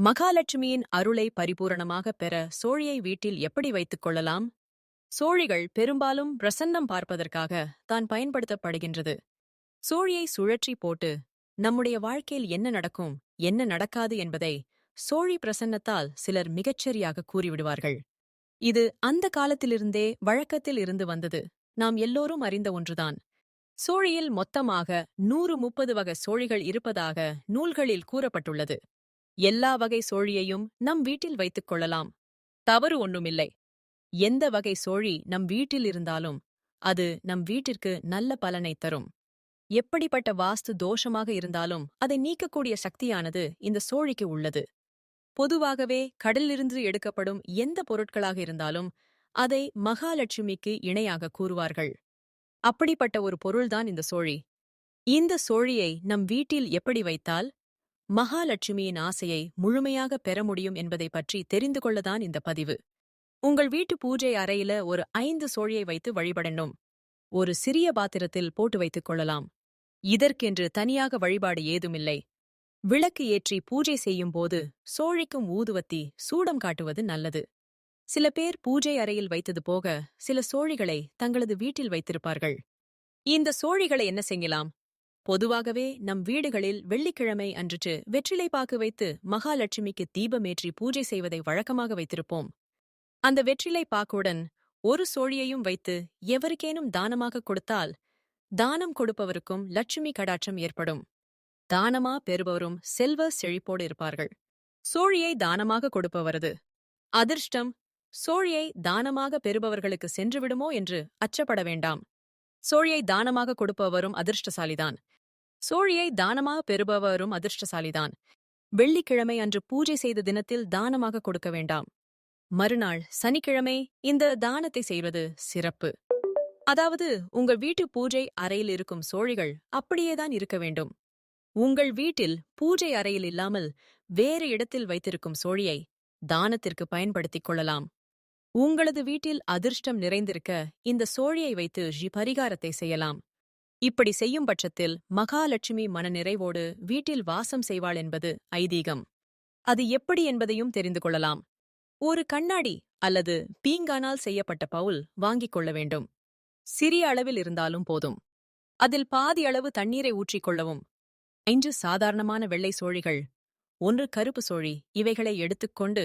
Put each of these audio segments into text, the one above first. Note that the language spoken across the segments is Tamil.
மகாலட்சுமியின் அருளை பரிபூரணமாக பெற சோழியை வீட்டில் எப்படி வைத்துக் கொள்ளலாம்? சோழிகள் பெரும்பாலும் பிரசன்னம் பார்ப்பதற்காக தான் பயன்படுத்தப்படுகின்றது. சோழியை சுழற்றி போட்டு நம்முடைய வாழ்க்கையில் என்ன நடக்கும் என்ன நடக்காது என்பதை சோழி பிரசன்னத்தால் சிலர் மிகச்சரியாக கூறிவிடுவார்கள். இது அந்த காலத்திலிருந்தே வழக்கத்தில் இருந்து வந்தது. நாம் எல்லோரும் அறிந்த ஒன்றுதான். சோழியில் மொத்தமாக நூறு முப்பது வகை சோழிகள் இருப்பதாக நூல்களில் கூறப்பட்டுள்ளது. எல்லா வகை சோழியையும் நம் வீட்டில் வைத்துக் கொள்ளலாம். தவறு ஒண்ணுமில்லை. எந்த வகை சோழி நம் வீட்டில் இருந்தாலும் அது நம் வீட்டிற்கு நல்ல பலனை தரும். எப்படிப்பட்ட வாஸ்து தோஷமாக இருந்தாலும் அதை நீக்கக்கூடிய சக்தியானது இந்த சோழிக்கு உள்ளது. பொதுவாகவே கடலிலிருந்து எடுக்கப்படும் எந்த பொருட்களாக இருந்தாலும் அதை மகாலட்சுமிக்கு இணையாக கூறுவார்கள். அப்படிப்பட்ட ஒரு பொருள்தான் இந்த சோழி. இந்த சோழியை நம் வீட்டில் எப்படி வைத்தால் மகாலட்சுமியின் ஆசையை முழுமையாக பெற முடியும் என்பதை பற்றி தெரிந்து கொள்ளதான் இந்த பதிவு. உங்கள் வீட்டு பூஜை அறையில ஒரு ஐந்து சோழியை வைத்து வழிபடணும். ஒரு சிறிய பாத்திரத்தில் போட்டு வைத்துக் கொள்ளலாம். இதற்கென்று தனியாக வழிபாடு ஏதுமில்லை. விளக்கு ஏற்றி பூஜை செய்யும் போது சோழிக்கும் ஊதுவத்தி சூடம் காட்டுவது நல்லது. சில பேர் பூஜை அறையில் வைத்தது போக சில சோழிகளை தங்களது வீட்டில் வைத்திருப்பார்கள். இந்த சோழிகளை என்ன செய்யலாம்? பொதுவாகவே நம் வீடுகளில் வெள்ளிக்கிழமை அன்றுட்டு வெற்றிலை பாக்கு வைத்து மகாலட்சுமிக்கு தீபமேற்றி பூஜை செய்வதை வழக்கமாக வைத்திருப்போம். அந்த வெற்றிலை பாக்குடன் ஒரு சோழியையும் வைத்து எவருக்கேனும் தானமாக கொடுத்தால் தானம் கொடுப்பவருக்கும் லட்சுமி கடாட்சம் ஏற்படும். தானமா பெறுபவரும் செல்வ செழிப்போடு இருப்பார்கள். சோழியை தானமாக கொடுப்பவரது. அதிர்ஷ்டம் சோழியை தானமாக பெறுபவர்களுக்கு சென்றுவிடுமோ என்று அச்சப்பட வேண்டாம். சோழியை தானமாக கொடுப்பவரும் அதிர்ஷ்டசாலிதான். சோழியை தானமாக பெறுபவரும் அதிர்ஷ்டசாலிதான். வெள்ளிக்கிழமை அன்று பூஜை செய்த தினத்தில் தானமாக கொடுக்க வேண்டாம். மறுநாள் சனிக்கிழமை இந்த தானத்தை செய்வது சிறப்பு. அதாவது உங்கள் வீட்டு பூஜை அறையில் இருக்கும் சோழிகள் அப்படியேதான் இருக்க வேண்டும். உங்கள் வீட்டில் பூஜை அறையில் இல்லாமல் வேறு இடத்தில் வைத்திருக்கும் சோழியை தானத்திற்கு பயன்படுத்திக் கொள்ளலாம். உங்களது வீட்டில் அதிர்ஷ்டம் நிறைந்திருக்க இந்த சோழியை வைத்து ஜி பரிகாரத்தை செய்யலாம். இப்படி செய்யும் பட்சத்தில் மகாலட்சுமி மனநிறைவோடு வீட்டில் வாசம் செய்வாள் என்பது ஐதீகம். அது எப்படி என்பதையும் தெரிந்து கொள்ளலாம். ஒரு கண்ணாடி அல்லது பீங்கானால் செய்யப்பட்ட பவுல் வாங்கிக் கொள்ள வேண்டும். சிறிய அளவில் இருந்தாலும் போதும். அதில் பாதி அளவு தண்ணீரை ஊற்றிக் கொள்ளவும். ஐந்து சாதாரணமான வெள்ளை சோழிகள் ஒன்று கருப்பு சோழி இவைகளை எடுத்துக்கொண்டு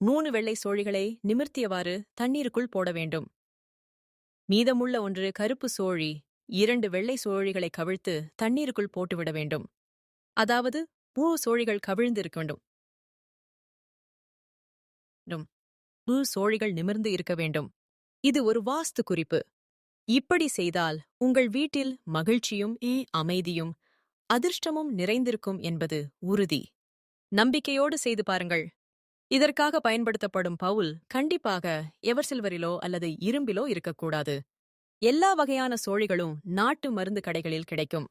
மூணு வெள்ளை சோழிகளை நிமிர்த்தியவாறு தண்ணீருக்குள் போட வேண்டும். மீதமுள்ள ஒன்று கருப்பு சோழி இரண்டு வெள்ளை சோழிகளை கவிழ்த்து தண்ணீருக்குள் போட்டுவிட வேண்டும். அதாவது முழு சோழிகள் கவிழ்ந்து இருக்க வேண்டும் முழு சோழிகள் நிமிர்ந்து இருக்க வேண்டும். இது ஒரு வாஸ்து குறிப்பு. இப்படி செய்தால் உங்கள் வீட்டில் மகிழ்ச்சியும் ஏ அமைதியும் அதிர்ஷ்டமும் நிறைந்திருக்கும் என்பது உறுதி. நம்பிக்கையோடு செய்து பாருங்கள். இதற்காக பயன்படுத்தப்படும் பவுல் கண்டிப்பாக எவர் சில்வரிலோ அல்லது இரும்பிலோ இருக்கக்கூடாது. எல்லா வகையான சோழிகளும் நாட்டு மருந்து கடைகளில் கிடைக்கும்.